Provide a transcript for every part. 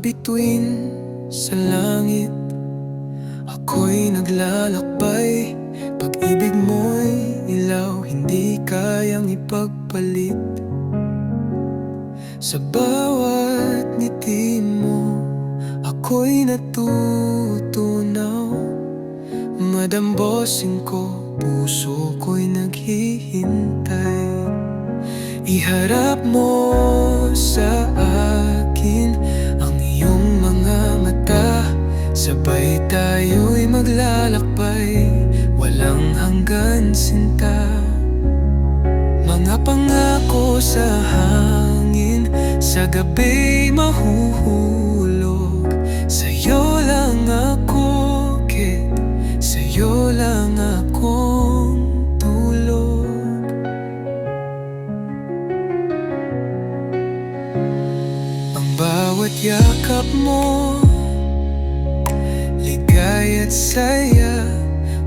bituin sa langit. Ako'y naglalakbay Pag-ibig mo'y ilaw Hindi kayang ipagpalit. Sa bawat ngiti mo Ako'y natutunaw. Madambosin ko Puso ko'y naghihintay. Iharap mo sa akin Sabay tayo'y maglalakbay Walang hanggan sinta. Mga pangako sa hangin Sa gabi mahuhulog. Sa'yo lang ako, kid Sa'yo lang akong tulog. Ang bawat yakap mo at saya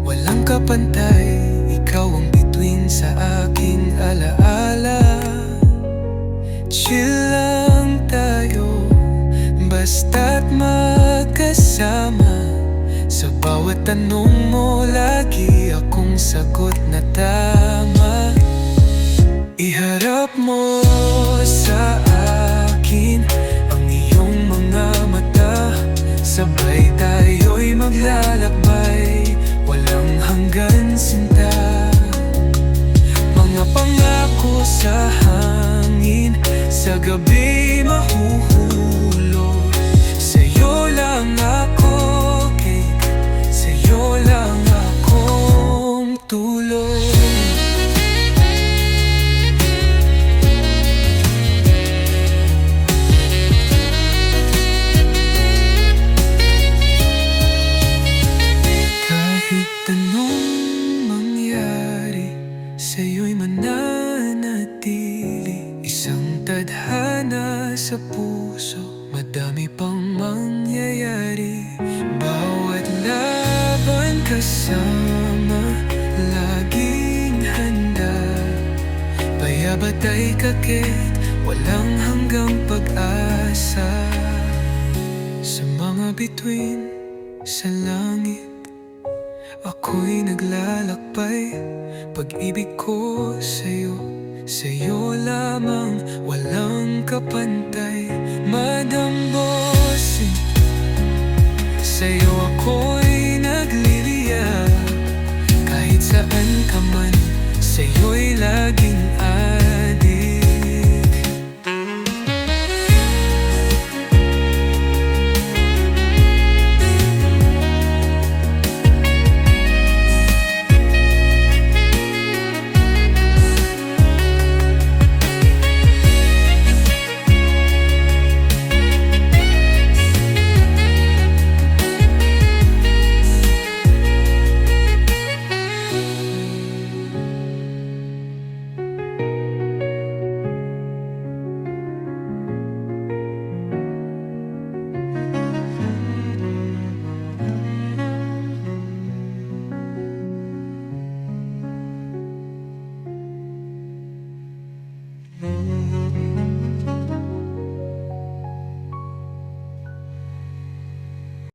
Walang kapantay Ikaw ang bituin sa aking alaala. Chill lang tayo Basta't magkasama. Sa bawat tanong mo Lagi akong sagot na tama. Iharap mo sa Sabay tayo'y maglalakbay. Walang hanggan sinta. Mga pangako sa hangin Sa gabi sa puso Madami pang mangyayari. Bawat laban kasama Laging handa. Payabatay kakit Walang hanggang pag-asa. Sa mga bituin sa langit Ako'y naglalakbay. Pag-ibig ko sa'yo Sa'yo kapantay Madambosin Sa'yo ako'y nagliliyab Kahit saan ka man Sa'yo'y laging ay Mm-hmm.